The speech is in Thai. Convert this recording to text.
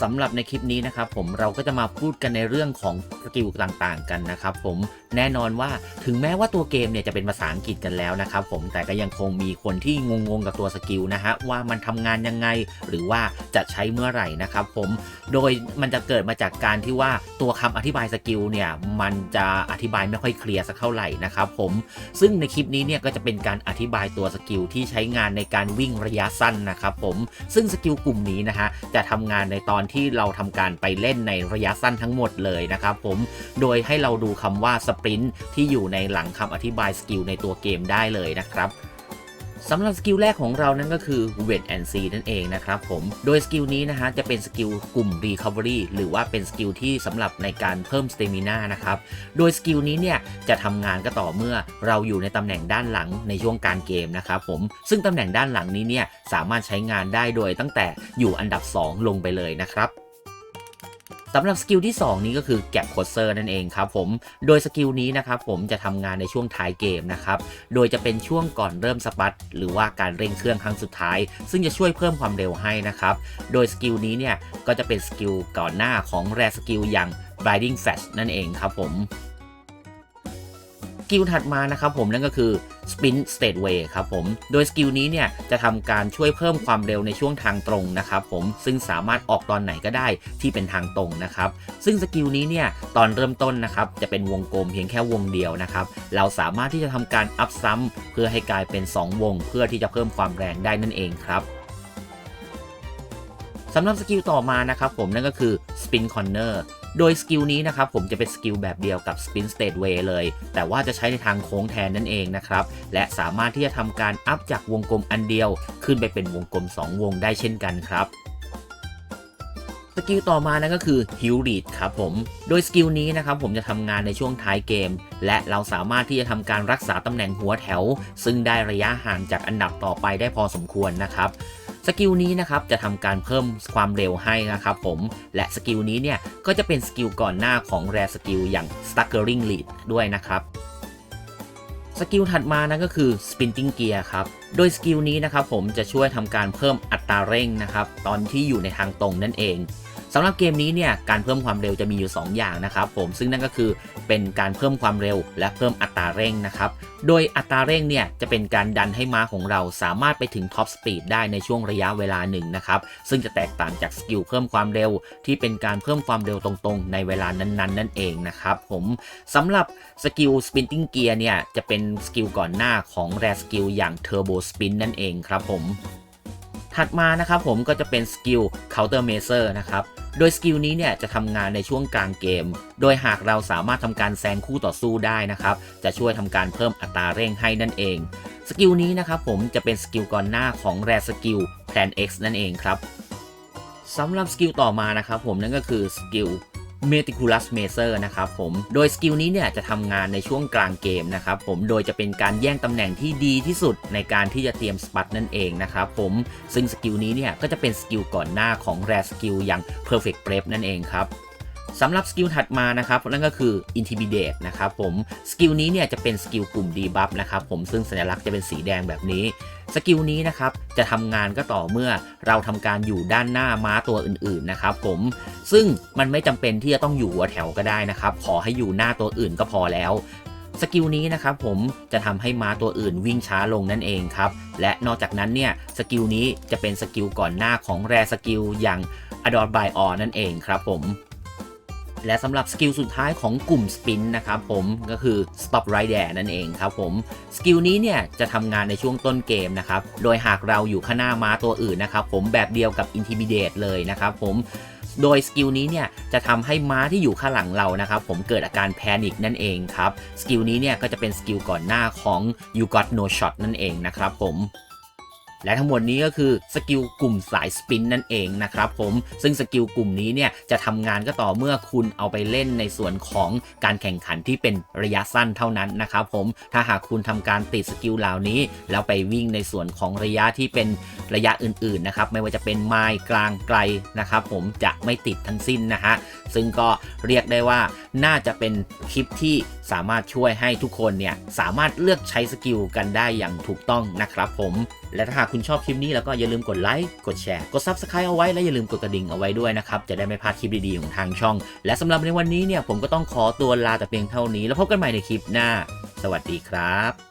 สำหรับในคลิปนี้นะครับผมเราก็จะมาพูดกันในเรื่องของสกิลต่างๆ กันนะครับผม แน่นอนว่าถึงแม้ว่าตัวเกมเนี่ยจะเป็นภาษาอังกฤษกันแล้วนะครับผมแต่ก็ยังคงมีคนที่งงๆกับตัวสกิลนะฮะว่ามันทำงานยังไง หรือว่าจะใช้เมื่อไหร่นะครับผมโดยมันจะเกิดมาจากการที่ว่าตัวคำอธิบายสกิลเนี่ยมันจะอธิบายไม่ค่อยเคลียร์สักเท่าไหร่นะครับผมซึ่งในคลิปนี้เนี่ยก็จะเป็นการอธิบายตัวสกิลที่ใช้งานในการวิ่งระยะสั้นนะครับผมซึ่งสกิลกลุ่มนี้นะฮะจะทำงานในตอนที่เราทำการไปเล่นในระยะสั้นทั้งหมดเลยนะครับผมโดยให้เราดูคำว่าปรินต์ที่อยู่ในหลังคำอธิบายสกิลในตัวเกมได้เลยนะครับสำหรับสกิลแรกของเรานั่นก็คือ Wait and See นั่นเองนะครับผม โดยสกิลนี้นะฮะจะเป็นสกิลกลุ่ม Recovery หรือว่าเป็นสกิลที่สำหรับในการเพิ่ม Stamina นะครับ โดยสกิลนี้เนี่ยจะทำงานก็ต่อเมื่อเราอยู่ในตำแหน่งด้านหลังในช่วงการเกมนะครับผม ซึ่งตำแหน่งด้านหลังนี้เนี่ยสามารถใช้งานได้โดยตั้งแต่อยู่อันดับ 2 ลงไปเลยนะครับ สำหรับสกิลที่ 2 นี้ก็คือแก็บโคเซอร์นั่นเองครับผม โดยสกิลนี้นะครับผมจะทำงานในช่วงท้ายเกมนะครับ โดยจะเป็นช่วงก่อนเริ่มสปัตหรือว่าการเร่งเครื่องครั้งสุดท้าย ซึ่งจะช่วยเพิ่มความเร็วให้นะครับ โดยสกิลนี้เนี่ยก็จะเป็นสกิลก่อนหน้าของแรสกิลอย่าง Blinding Flash นั่นเองครับผมสกิลถัดมานะครับผมนั่นก็คือ Spin Stateway ครับผม โดยสกิลนี้เนี่ยจะทำการช่วยเพิ่มความเร็วในช่วงทางตรงนะครับผม ซึ่งสามารถออกตอนไหนก็ได้ที่เป็นทางตรงนะครับ ซึ่งสกิลนี้เนี่ยตอนเริ่มต้นนะครับจะเป็นวงกลมเพียงแค่วงเดียวนะครับ เราสามารถที่จะทำการอัพซ้ำเพื่อให้กลายเป็น 2 วง เพื่อที่จะเพิ่มความแรงได้นั่นเองครับสำหรับสกิลต่อมานะครับผมนั่นก็คือ Spin Corner โดยสกิลนี้นะครับผมจะเป็นสกิลแบบเดียวกับ Spin Stateway เลย แต่ว่าจะใช้ในทางโค้งแทนนั่นเองนะครับ และสามารถที่จะทำการอัพจากวงกลมอันเดียว ขึ้นไปเป็นวงกลม 2 วงได้เช่นกันครับสกิลต่อมานั่นก็คือ Heal Lead ครับผม โดยสกิลนี้นะครับผมจะทำงานในช่วงท้ายเกม และเราสามารถที่จะทำการรักษาตำแหน่งหัวแถว ซึ่งได้ระยะห่างจากอันดับต่อไปได้พอสมควรนะครับ กิลนี้นะครับจะทำการเพิ่มความเร็วให้นะครับผมและสกิลนี้เนี่ยก็จะเป็นสกิลก่อนหน้าของแรสกิลอย่าง Staggering Lead ด้วยนะครับสกิลถัดมานั่นก็คือ Spinning Gear ครับ โดยสกิลนี้นะครับผมจะช่วยทำการเพิ่มอัตราเร่งนะครับ ตอนที่อยู่ในทางตรงนั่นเอง สำหรับเกมนี้เนี่ยการเพิ่มความเร็วจะมีอยู่ 2 อย่างนะครับผมซึ่งนั่นก็คือเป็นการเพิ่มความเร็วและเพิ่มอัตราเร่งนะครับโดยอัตราเร่งเนี่ยจะเป็นการดันให้ม้าของเราสามารถไปถึงท็อปสปีดได้ในช่วงระยะเวลาหนึ่งนะครับซึ่งจะแตกต่างจากสกิลเพิ่มความเร็ว ที่เป็นการเพิ่มความเร็วตรงๆ ในเวลานั้นๆ นั่นเองนะครับผมสำหรับสกิล spinning gear เนี่ยจะเป็นสกิลก่อนหน้าของแรสกิลอย่าง turbo spin นั่นเองครับผม ถัดมานะครับผมก็จะเป็นสกิล counter measure นะครับ โดยสกิลนี้เนี่ยจะทำงานในช่วงกลางเกม โดยหากเราสามารถทำการแซงคู่ต่อสู้ได้นะครับ จะช่วยทำการเพิ่มอัตราเร่งให้นั่นเอง สกิลนี้นะครับผมจะเป็นสกิลก่อนหน้าของแรสกิล plan x นั่นเองครับสำหรับสกิลต่อมานะครับผมนั่นก็คือสกิล Meticulous m a s e r นะครับผม โดยสกิลนี้เนี่ยจะทำงานในช่วงกลางเกมนะครับผม โดยจะเป็นการแย่งตำแหน่งที่ดีที่สุดในการที่จะเตรียมสปัตนั่นเองนะครับผม ซึ่งสกิลนี้เนี่ยก็จะเป็นสกิลก่อนหน้าของแรสกิลอย่าง Perfect Prep นั่นเองครับ สำหรับสกิลถัดมานะครับนั่นก็คือ Intimidate นะครับผมสกิลนี้เนี่ยจะเป็นสกิลกลุ่ม Debuff นะครับผมซึ่งสัญลักษณ์จะเป็นสีแดงแบบนี้สกิลนี้นะครับจะทำงานก็ต่อเมื่อเราทำการอยู่ด้านหน้าม้าตัวอื่นๆนะครับผมซึ่งมันไม่จำเป็นที่จะต้องอยู่หัวแถวก็ได้นะครับขอให้อยู่หน้าตัวอื่นก็พอแล้วสกิลนี้นะครับผมจะทำให้ม้าตัวอื่นวิ่งช้าลงนั่นเองครับ และนอกจากนั้นเนี่ยสกิลนี้จะเป็นสกิลก่อนหน้าของแรสกิลอย่าง Adore by All นั่นเองครับผม และสำหรับสกิลสุดท้ายของกลุ่มสปินนะครับผมก็คือ stop right there นั่นเองครับผมสกิลนี้เนี่ยจะทำงานในช่วงต้นเกมนะครับโดยหากเราอยู่ข้างหน้าม้าตัวอื่นนะครับผมแบบเดียวกับ intimidate เลยนะครับผมโดยสกิลนี้เนี่ยจะทำให้ม้าที่อยู่ข้างหลังเรานะครับผมเกิดอาการแพนิคนั่นเองครับสกิลนี้เนี่ยก็จะเป็นสกิลก่อนหน้าของ you got no shot นั่นเองนะครับผม และทั้งหมดนี้ก็คือสกิลกลุ่มสายสปินนั่นเองนะครับผมซึ่งสกิลกลุ่มนี้เนี่ยจะทำงานก็ต่อเมื่อคุณเอาไปเล่นในส่วนของการแข่งขันที่เป็นระยะสั้นเท่านั้นนะครับผมถ้าหากคุณทำการติดสกิลเหล่านี้ แล้วไปวิ่งในส่วนของระยะที่เป็นระยะอื่นๆนะครับไม่ว่าจะเป็นไมล์กลางไกลนะครับผมจะไม่ติดทั้งสิ้นนะฮะซึ่งก็เรียกได้ว่าน่าจะเป็นคลิปที่สามารถช่วยให้ทุกคนเนี่ยสามารถเลือกใช้สกิลกันได้อย่างถูกต้องนะครับผมและถ้าหากคุณชอบคลิปนี้แล้วก็อย่าลืมกดไลค์กดแชร์กด Subscribe เอาไว้และอย่าลืมกดกระดิ่งเอาไว้ด้วยนะครับจะได้ไม่พลาดคลิปดีๆของทางช่อง และสำหรับในวันนี้เนี่ยผมก็ต้องขอตัวลาแต่เพียงเท่านี้ แล้วพบกันใหม่ในคลิปหน้า สวัสดีครับ